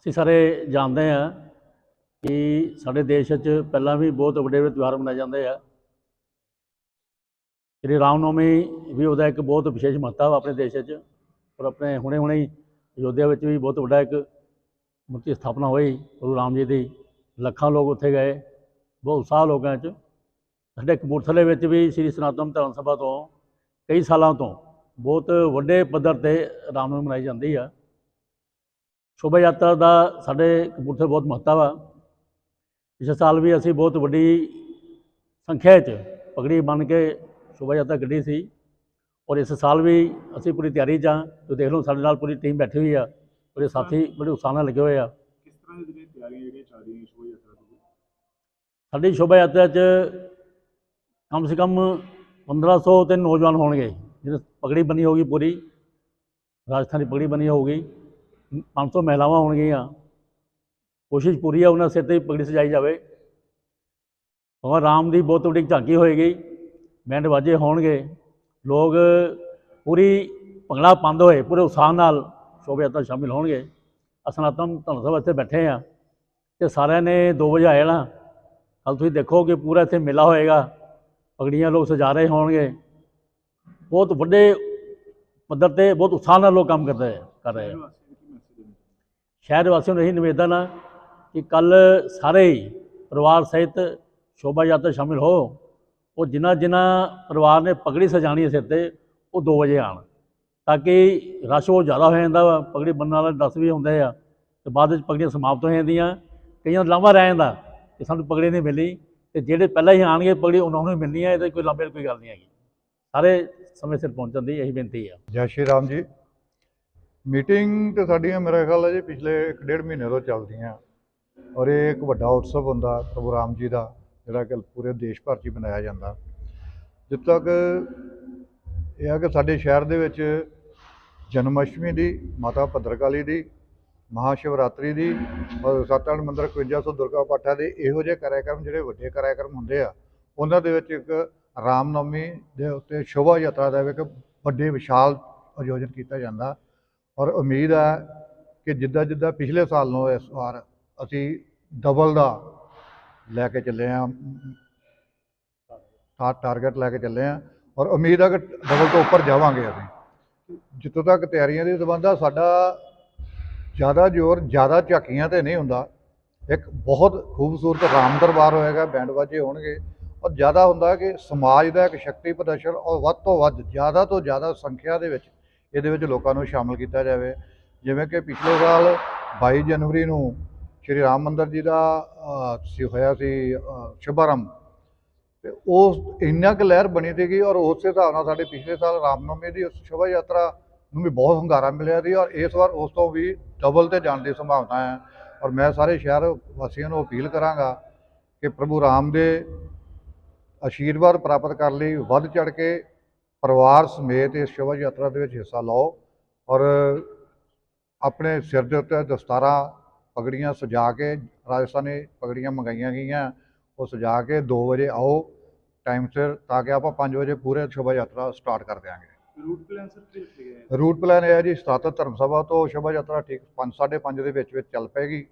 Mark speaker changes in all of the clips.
Speaker 1: ਅਸੀਂ ਸਾਰੇ ਜਾਣਦੇ ਹਾਂ ਕਿ ਸਾਡੇ ਦੇਸ਼ 'ਚ ਪਹਿਲਾਂ ਵੀ ਬਹੁਤ ਵੱਡੇ ਵੱਡੇ ਤਿਉਹਾਰ ਮਨਾਏ ਜਾਂਦੇ ਆ। ਸ਼੍ਰੀ ਰਾਮਨੌਮੀ ਵੀ ਉਹਦਾ ਇੱਕ ਬਹੁਤ ਵਿਸ਼ੇਸ਼ ਮਹੱਤਵ ਆ ਆਪਣੇ ਦੇਸ਼ ਵਿੱਚ ਔਰ ਆਪਣੇ ਹੁਣੇ ਹੁਣੇ ਹੀ ਅਯੋਧਿਆ ਵਿੱਚ ਵੀ ਬਹੁਤ ਵੱਡਾ ਇੱਕ ਮੂਰਤੀ ਸਥਾਪਨਾ ਹੋਈ ਗੁਰੂ ਰਾਮ ਜੀ ਦੀ। ਲੱਖਾਂ ਲੋਕ ਉੱਥੇ ਗਏ, ਬਹੁਤ ਉਤਸ਼ਾਹ ਲੋਕਾਂ 'ਚ ਸਾਡੇ ਕਪੂਰਥਲੇ ਵਿੱਚ ਵੀ ਸ੍ਰੀ ਸਨਾਤਨ ਧਰਮ ਸਭਾ ਤੋਂ ਕਈ ਸਾਲਾਂ ਤੋਂ ਬਹੁਤ ਵੱਡੇ ਪੱਧਰ ਤੇ ਰਾਮਨਮੀ ਮਨਾਈ ਜਾਂਦੀ ਆ। ਸ਼ੋਭਾ ਯਾਤਰਾ ਦਾ ਸਾਡੇ ਕਪੂਰਥਲੇ ਬਹੁਤ ਮਹੱਤਵ ਆ। ਪਿਛਲੇ ਸਾਲ ਵੀ ਅਸੀਂ ਬਹੁਤ ਵੱਡੀ ਸੰਖਿਆ 'ਚ ਪਗੜੀ ਬਣ ਕੇ ਸ਼ੋਭਾ ਯਾਤਰਾ ਕੱਢੀ ਸੀ ਔਰ ਇਸ ਸਾਲ ਵੀ ਅਸੀਂ ਪੂਰੀ ਤਿਆਰੀ 'ਚ ਹਾਂ ਤੁਸੀਂ ਦੇਖ ਲਓ ਸਾਡੇ ਨਾਲ ਪੂਰੀ ਟੀਮ ਬੈਠੀ ਹੋਈ ਆ। ਪੂਰੇ ਸਾਥੀ ਬੜੇ ਉਤਸ਼ਾਹ ਨਾਲ ਲੱਗੇ ਹੋਏ ਆ।
Speaker 2: ਕਿਸ ਤਰ੍ਹਾਂ ਦੀ ਜਿਹੜੀਆਂ ਤਿਆਰੀਆਂ ਜਿਹੜੀਆਂ ਚੱਲ ਰਹੀਆਂ ਸ਼ੋਭਾ ਯਾਤਰਾ ਦੀਆਂ?
Speaker 1: ਸਾਡੀ ਸ਼ੋਭਾ ਯਾਤਰਾ 'ਚ ਕਮ ਸੇ ਕਮ 1500 ਤੇ ਨੌਜਵਾਨ ਹੋਣਗੇ। ਜਿਹਨੇ ਪਗੜੀ ਬਣੀ ਹੋਗੀ ਪੂਰੀ। ਰਾਜਸਥਾਨੀ ਪਗੜੀ ਬਣੀ ਹੋਊਗੀ। 500 ਮਹਿਲਾਵਾਂ ਹੋਣਗੀਆਂ। ਕੋਸ਼ਿਸ਼ ਪੂਰੀ ਹੈ ਉਹਨਾਂ ਸਿਰ ਤੇ ਪਗੜੀ ਸਜਾਈ ਜਾਵੇ। ਭਗਵਾਨ ਰਾਮ ਦੀ ਬਹੁਤ ਵੱਡੀ ਝਾਂਕੀ ਹੋਏਗੀ। ਬੈਂਡ ਵਾਜੇ ਹੋਣਗੇ। ਲੋਕ ਪੂਰੀ ਭੰਗੜਾ ਪਾਉਂਦੇ ਹੋਏ, ਪੂਰੇ ਉਤਸ਼ਾਹ ਨਾਲ ਸ਼ੋਭਾ ਯਾਤਰਾ ਸ਼ਾਮਿਲ ਹੋਣਗੇ। ਅਸਨਾਤਨ ਧੰਨ ਸਭਾ ਇੱਥੇ ਬੈਠੇ ਆ ਤੇ ਸਾਰਿਆਂ ਨੇ 2 ਵਜੇ ਆਏ ਨਾ ਕੱਲ ਤੁਸੀਂ ਦੇਖੋ ਕਿ ਪੂਰਾ ਇੱਥੇ ਮੇਲਾ ਹੋਏਗਾ। ਪਗੜੀਆਂ ਲੋਕ ਸਜਾ ਰਹੇ ਹੋਣਗੇ। ਬਹੁਤ ਵੱਡੇ ਪੱਧਰ ਤੇ ਬਹੁਤ ਉਤਸ਼ਾਹ ਨਾਲ ਲੋਕ ਕੰਮ ਕਰਦੇ, ਕਰ ਰਹੇ ਆ
Speaker 2: ਸ਼ਹਿਰ ਵਾਸੀਆਂ ਨੂੰ ਕੀ ਮੈਸੇਜ ਦੇਣਾ ਚਾਹੁੰਦੇ
Speaker 1: ਸ਼ਹਿਰ ਵਾਸੀਆਂ ਨੂੰ ਇਹੀ ਨਿਵੇਦਨ ਆ ਕਿ ਕੱਲ ਸਾਰੇ ਹੀ ਪਰਿਵਾਰ ਸਹਿਤ ਸ਼ੋਭਾ ਯਾਤਰਾ ਸ਼ਾਮਿਲ ਹੋ। ਉਹ ਜਿਨ੍ਹਾਂ ਜਿਨ੍ਹਾਂ ਪਰਿਵਾਰ ਨੇ ਪਗੜੀ ਸਜਾਣੀ ਹੈ ਸਿਰ ਤੇ, ਉਹ 2 ਵਜੇ ਆਣ ਤਾਂ ਕਿ ਰਸ਼ ਉਹ ਜ਼ਿਆਦਾ ਹੋ ਜਾਂਦਾ ਵਾ, ਪਗੜੀ ਬੰਨਣ ਵਾਲੇ 10 ਵੀ ਹੁੰਦੇ ਆ ਤੇ ਬਾਅਦ ਵਿੱਚ ਪਗੜੀਆਂ ਸਮਾਪਤ ਹੋ ਜਾਂਦੀਆਂ। ਕਈਆਂ ਨੂੰ ਲਾਂਭਾ ਰਹਿ ਜਾਂਦਾ ਕਿ ਸਾਨੂੰ ਪਗੜੀ ਨਹੀਂ ਮਿਲੀ ਤੇ ਜਿਹੜੇ ਪਹਿਲਾਂ ਹੀ ਆਣਗੇ ਪਗੜੀ, ਉਹਨਾਂ ਨੂੰ ਹੀ ਮਿਲਣੀ ਹੈ ਇਹਦੇ ਕੋਈ ਲਾਂਭੇ ਕੋਈ ਗੱਲ ਨਹੀਂ ਹੈਗੀ। ਸਾਰੇ ਸਮੇਂ ਸਿਰ ਪਹੁੰਚਣ ਦੀ ਇਹੀ ਬੇਨਤੀ ਆ।
Speaker 3: ਜੈ ਸ਼੍ਰੀ ਰਾਮ ਜੀ। ਮੀਟਿੰਗ ਤੇ ਸਾਡੀਆਂ ਮੇਰਾ ਖਿਆਲ ਹੈ ਜੀ ਪਿਛਲੇ 1.5 ਮਹੀਨੇ ਤੋਂ ਚੱਲਦੀਆਂ। ਔਰ ਇਹ ਇੱਕ ਵੱਡਾ ਉਤਸਵ ਹੁੰਦਾ ਪ੍ਰਭੂ ਰਾਮ ਜੀ ਦਾ, ਜਿਹੜਾ ਕਿ ਪੂਰੇ ਦੇਸ਼ ਭਰ 'ਚ ਹੀ ਮਨਾਇਆ ਜਾਂਦਾ। ਜਿੱਥੇ ਤੱਕ ਇਹ ਆ ਕਿ ਸਾਡੇ ਸ਼ਹਿਰ ਦੇ ਵਿੱਚ ਜਨਮ ਅਸ਼ਟਮੀ ਦੀ, ਮਾਤਾ ਭੱਦਰਕਾਲੀ ਦੀ ਮਹਾ ਸ਼ਿਵਰਾਤਰੀ ਦੀ ਔਰ ਸਤਨਾਰਾਇਣ ਮੰਦਿਰ 5100 ਦੁਰਗਾ ਪਾਠਾ ਦੇ ਇਹੋ ਜਿਹੇ ਕਾਰਿਆਕਰਮ, ਜਿਹੜੇ ਵੱਡੇ ਕਾਰਿਆਕਰਮ ਹੁੰਦੇ ਆ, ਉਹਨਾਂ ਦੇ ਵਿੱਚ ਇੱਕ ਰਾਮਨਵਮੀ ਦੇ ਉੱਤੇ ਸ਼ੋਭਾ ਯਾਤਰਾ ਦਾ ਵੀ ਇੱਕ ਵੱਡੇ ਵਿਸ਼ਾਲ ਆਯੋਜਨ ਕੀਤਾ ਜਾਂਦਾ। ਔਰ ਉਮੀਦ ਹੈ ਕਿ ਜਿੱਦਾਂ ਜਿੱਦਾਂ ਪਿਛਲੇ ਸਾਲ ਨੂੰ ਇਸ ਵਾਰ ਅਸੀਂ ਡਬਲ ਦਾ ਲੈ ਕੇ ਚੱਲੇ ਆ ਟਾ ਟਾਰਗੇਟ ਲੈ ਕੇ ਚੱਲੇ ਆ ਔਰ ਉਮੀਦ ਹੈ ਕਿ ਡਬਲ ਤੋਂ ਉੱਪਰ ਜਾਵਾਂਗੇ ਅਸੀਂ। ਜਿੱਥੋਂ ਤੱਕ ਤਿਆਰੀਆਂ ਦੀ ਸੰਬੰਧ ਆ, ਸਾਡਾ ਜ਼ਿਆਦਾ ਜ਼ੋਰ, ਜ਼ਿਆਦਾ ਝਾਕੀਆਂ ਤੇ ਨਹੀਂ ਹੁੰਦਾ। ਇੱਕ ਬਹੁਤ ਖੂਬਸੂਰਤ ਰਾਮ ਦਰਬਾਰ ਹੋਏਗਾ, ਬੈਂਡ ਵਾਜੇ ਹੋਣਗੇ ਔਰ ਜ਼ਿਆਦਾ ਹੁੰਦਾ ਕਿ ਸਮਾਜ ਦਾ ਇੱਕ ਸ਼ਕਤੀ ਪ੍ਰਦਰਸ਼ਨ ਔਰ ਵੱਧ ਤੋਂ ਵੱਧ ਜ਼ਿਆਦਾ ਤੋਂ ਜ਼ਿਆਦਾ ਸੰਖਿਆ ਦੇ ਵਿੱਚ ਇਹਦੇ ਵਿੱਚ ਲੋਕਾਂ ਨੂੰ ਸ਼ਾਮਲ ਕੀਤਾ ਜਾਵੇ। ਜਿਵੇਂ ਕਿ ਪਿਛਲੇ ਸਾਲ 22 ਜਨਵਰੀ ਨੂੰ ਸ਼੍ਰੀ ਰਾਮ ਮੰਦਰ ਜੀ ਦਾ ਸੀ ਹੋਇਆ ਸੀ ਸ਼ੁਭਾਰੰਭ। ਤੇ ਉਸ ਇੰਨਾ ਕੁ ਲਹਿਰ ਬਣੀ ਸੀਗੀ ਔਰ ਉਸ ਹਿਸਾਬ ਨਾਲ ਸਾਡੇ ਪਿਛਲੇ ਸਾਲ ਰਾਮਨਵਮੀ ਦੀ ਉਸ ਸ਼ੋਭਾ ਯਾਤਰਾ ਨੂੰ ਵੀ ਬਹੁਤ ਹੰਗਾਰਾ ਮਿਲਿਆ ਸੀ ਔਰ ਇਸ ਵਾਰ ਉਸ ਤੋਂ ਵੀ ਡਬਲ ਤੇ ਜਾਣ ਦੀ ਸੰਭਾਵਨਾ ਹੈ। ਔਰ ਮੈਂ ਸਾਰੇ ਸ਼ਹਿਰ ਵਾਸੀਆਂ ਨੂੰ ਅਪੀਲ ਕਰਾਂਗਾ ਕਿ ਪ੍ਰਭੂ ਰਾਮ ਦੇ ਆਸ਼ੀਰਵਾਦ ਪ੍ਰਾਪਤ ਕਰਨ ਲਈ ਵੱਧ ਚੜ ਕੇ ਪਰਿਵਾਰ ਸਮੇਤ ਇਸ ਸ਼ੋਭਾ ਯਾਤਰਾ ਦੇ ਵਿੱਚ ਹਿੱਸਾ ਲਓ ਔਰ ਆਪਣੇ ਸਿਰ ਦੇ ਉੱਤੇ ਦਸਤਾਰਾਂ ਪਗੜੀਆਂ ਸਜਾ ਕੇ ਰਾਜਸਥਾਨੀ ਪਗੜੀਆਂ ਮੰਗਾਈਆਂ ਗਈਆਂ ਉਹ ਸਜਾ ਕੇ 2 ਵਜੇ ਆਓ ਟਾਈਮ ਸਿਰ ਤਾਂ ਕਿ ਆਪਾਂ 5 ਵਜੇ ਪੂਰੇ ਸ਼ੋਭਾ ਯਾਤਰਾ ਸਟਾਰਟ ਕਰ ਦਿਆਂਗੇ।
Speaker 2: ਰੂਟ ਪਲਾਨ ਸਰ ਕੀ ਹੈ?
Speaker 3: ਰੂਟ ਪਲਾਨ ਇਹ ਹੈ ਜੀ ਸਤਾਤਰ ਧਰਮ ਸਭਾ ਤੋਂ ਸ਼ੋਭਾ ਯਾਤਰਾ ਠੀਕ 5:30 ਦੇ ਵਿੱਚ ਵਿੱਚ ਚੱਲ ਪਏਗੀ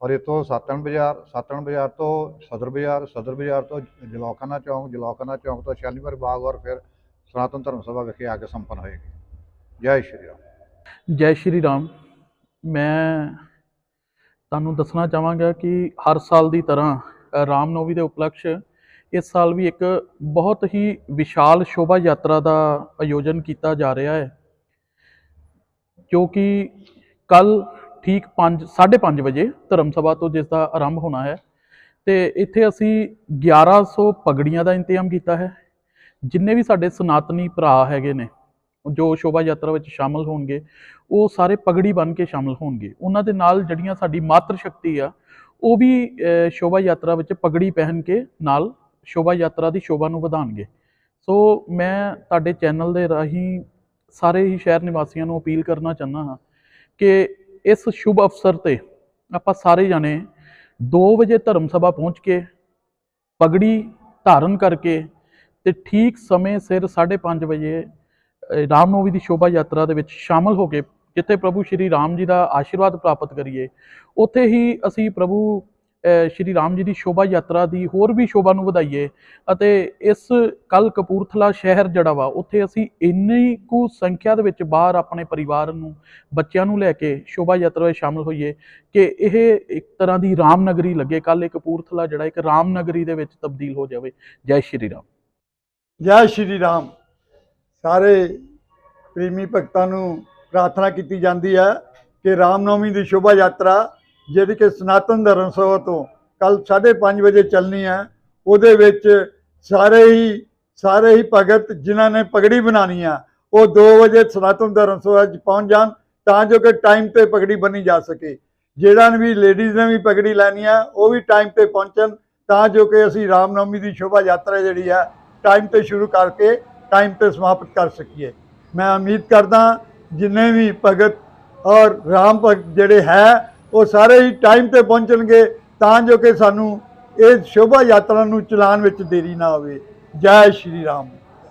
Speaker 3: ਔਰ ਇੱਥੋਂ ਸਾਤਣ ਬਾਜ਼ਾਰ ਸਾਤਣ ਬਾਜ਼ਾਰ ਤੋਂ ਸਦਰ ਬਾਜ਼ਾਰ ਸਦਰ ਬਾਜ਼ਾਰ ਤੋਂ ਜਲੌਕਾਨਾ ਚੌਂਕ ਜਲੌਕਾਨਾ ਚੌਂਕ ਤੋਂ ਸ਼ਾਲੀਮਾਰ ਬਾਗ ਔਰ ਫਿਰ ਸਨਾਤਨ ਧਰਮ ਸਭਾ ਵਿਖੇ ਆ ਕੇ ਸੰਪੰਨ ਹੋਏਗੀ। ਜੈ ਸ਼੍ਰੀ ਰਾਮ।
Speaker 4: ਜੈ ਸ਼੍ਰੀ ਰਾਮ। ਮੈਂ ਤੁਹਾਨੂੰ ਦੱਸਣਾ ਚਾਹਾਂਗਾ ਕਿ ਹਰ ਸਾਲ ਦੀ ਤਰ੍ਹਾਂ ਅ, ਰਾਮ ਨਵਮੀ ਦੇ ਉਪਲਕਸ਼ ਇਸ ਸਾਲ ਵੀ ਇੱਕ ਬਹੁਤ ਹੀ ਵਿਸ਼ਾਲ ਸ਼ੋਭਾ ਯਾਤਰਾ ਦਾ ਆਯੋਜਨ ਕੀਤਾ ਜਾ ਰਿਹਾ ਹੈ। ਜੋ ਕਿ ਕੱਲ ਠੀਕ 5 5:30 ਵਜੇ ਧਰਮ ਸਭਾ ਤੋਂ ਜਿਸ ਦਾ ਆਰੰਭ ਹੋਣਾ ਹੈ ਤੇ ਇੱਥੇ ਅਸੀਂ 1100 ਪਗੜੀਆਂ ਦਾ ਇੰਤਜ਼ਾਮ ਕੀਤਾ ਹੈ। ਜਿੰਨੇ ਵੀ ਸਾਡੇ ਸਨਾਤਨੀ ਭਰਾ ਹੈਗੇ ਨੇ, ਜੋ ਸ਼ੋਭਾ ਯਾਤਰਾ ਵਿੱਚ ਸ਼ਾਮਲ ਹੋਣਗੇ, ਉਹ ਸਾਰੇ ਪਗੜੀ ਬਣ ਕੇ ਸ਼ਾਮਲ ਹੋਣਗੇ। ਉਹਨਾਂ ਦੇ ਨਾਲ ਜਿਹੜੀਆਂ ਸਾਡੀ ਮਾਤਰ ਸ਼ਕਤੀ ਆ, ਉਹ ਵੀ ਸ਼ੋਭਾ ਯਾਤਰਾ ਵਿੱਚ ਪਗੜੀ ਪਹਿਨ ਕੇ ਨਾਲ ਸ਼ੋਭਾ ਯਾਤਰਾ ਦੀ ਸ਼ੋਭਾ ਨੂੰ ਵਧਾਉਣਗੇ। ਸੋ ਮੈਂ ਤੁਹਾਡੇ ਚੈਨਲ ਦੇ ਰਾਹੀਂ ਸਾਰੇ ਹੀ ਸ਼ਹਿਰ ਨਿਵਾਸੀਆਂ ਨੂੰ ਅਪੀਲ ਕਰਨਾ ਚਾਹੁੰਦਾ ਹਾਂ ਕਿ ਇਸ ਸ਼ੁਭ ਅਵਸਰ ਤੇ ਆਪਾਂ ਸਾਰੇ ਜਾਣੇ 2 ਵਜੇ ਧਰਮ ਸਭਾ ਪਹੁੰਚ ਕੇ ਪਗੜੀ ਧਾਰਨ ਕਰਕੇ ਤੇ ਠੀਕ ਸਮੇਂ ਸਿਰ 5:30 ਵਜੇ, ਅਹ ਰਾਮਨੌਮੀ ਦੀ ਸ਼ੋਭਾ ਯਾਤਰਾ ਦੇ ਵਿੱਚ ਸ਼ਾਮਲ ਹੋ ਕੇ ਜਿੱਥੇ ਪ੍ਰਭੂ ਸ਼੍ਰੀ ਰਾਮ ਜੀ ਦਾ ਆਸ਼ੀਰਵਾਦ ਪ੍ਰਾਪਤ ਕਰੀਏ, ਉੱਥੇ ਹੀ ਅਸੀਂ ਪ੍ਰਭੂ ਸ਼੍ਰੀ ਰਾਮ ਜੀ ਦੀ ਸ਼ੋਭਾ ਯਾਤਰਾ ਦੀ ਹੋਰ ਵੀ ਸ਼ੋਭਾ ਨੂੰ ਵਧਾਈਏ ਅਤੇ ਇਸ ਕੱਲ ਕਪੂਰਥਲਾ ਸ਼ਹਿਰ ਜਿਹੜਾ ਵਾ, ਉੱਥੇ ਅਸੀਂ ਇੰਨੀ ਕੁ ਸੰਖਿਆ ਦੇ ਵਿੱਚ ਬਾਹਰ ਆਪਣੇ ਪਰਿਵਾਰ ਨੂੰ, ਬੱਚਿਆਂ ਨੂੰ ਲੈ ਕੇ ਸ਼ੋਭਾ ਯਾਤਰਾ ਵਿੱਚ ਸ਼ਾਮਲ ਹੋਈਏ ਕਿ ਇਹ ਇੱਕ ਤਰ੍ਹਾਂ ਦੀ ਰਾਮ ਨਗਰੀ ਲੱਗੇ ਕੱਲ ਇਹ ਕਪੂਰਥਲਾ ਜਿਹੜਾ ਇੱਕ ਰਾਮ ਨਗਰੀ ਦੇ ਵਿੱਚ ਤਬਦੀਲ ਹੋ ਜਾਵੇ। ਜੈ ਸ਼੍ਰੀ ਰਾਮ।
Speaker 5: ਜੈ ਸ਼੍ਰੀ ਰਾਮ। ਸਾਰੇ ਪ੍ਰੇਮੀ ਭਗਤਾਂ ਨੂੰ ਪ੍ਰਾਰਥਨਾ ਕੀਤੀ ਜਾਂਦੀ ਹੈ ਕਿ ਰਾਮਨਵਮੀ ਦੀ ਸ਼ੋਭਾ ਯਾਤਰਾ, ਜਿਹੜੀ ਕਿ ਸਨਾਤਨ ਧਰਮ ਸਭਾ ਤੋਂ ਕੱਲ 5:30 ਵਜੇ ਚੱਲਣੀ ਹੈ, ਉਹਦੇ ਵਿੱਚ ਸਾਰੇ ਹੀ ਸਾਰੇ ਹੀ ਭਗਤ ਜਿਨ੍ਹਾਂ ਨੇ ਪਗੜੀ ਬਣਾਉਣੀ ਆ, ਉਹ 2 ਵਜੇ ਸਨਾਤਨ ਧਰਮ ਸਭਾ 'ਚ ਪਹੁੰਚ ਜਾਣ ਤਾਂ ਜੋ ਕਿ ਟਾਈਮ ਤੇ ਪਗੜੀ ਬਣੀ ਜਾ ਸਕੇ। ਜਿਹੜਾ ਵੀ ਲੇਡੀਜ਼ ਨੇ ਵੀ ਪਗੜੀ ਲੈਣੀ ਆ, ਉਹ ਵੀ ਟਾਈਮ ਤੇ ਪਹੁੰਚਣ ਤਾਂ ਜੋ ਕਿ ਅਸੀਂ ਰਾਮਨਵਮੀ ਦੀ ਸ਼ੋਭਾ ਯਾਤਰਾ ਜਿਹੜੀ ਆ ਟਾਈਮ ਤੇ ਸ਼ੁਰੂ ਕਰਕੇ ਟਾਈਮ ਤੇ ਸਮਾਪਤ ਕਰ ਸਕੀਏ। ਮੈਂ ਉਮੀਦ ਕਰਦਾ ਜਿੰਨੇ ਵੀ ਭਗਤ ਔਰ ਰਾਮ ਭਗਤ ਜਿਹੜੇ ਹੈ, ਉਹ ਸਾਰੇ ਹੀ ਟਾਈਮ ਤੇ ਪਹੁੰਚਣਗੇ ਤਾਂ ਜੋ ਕਿ ਸਾਨੂੰ ਇਹ ਸ਼ੋਭਾ ਯਾਤਰਾ ਨੂੰ ਚਲਾਉਣ ਵਿੱਚ ਦੇਰੀ ਨਾ ਹੋਵੇ। ਜੈ ਸ਼੍ਰੀ ਰਾਮ।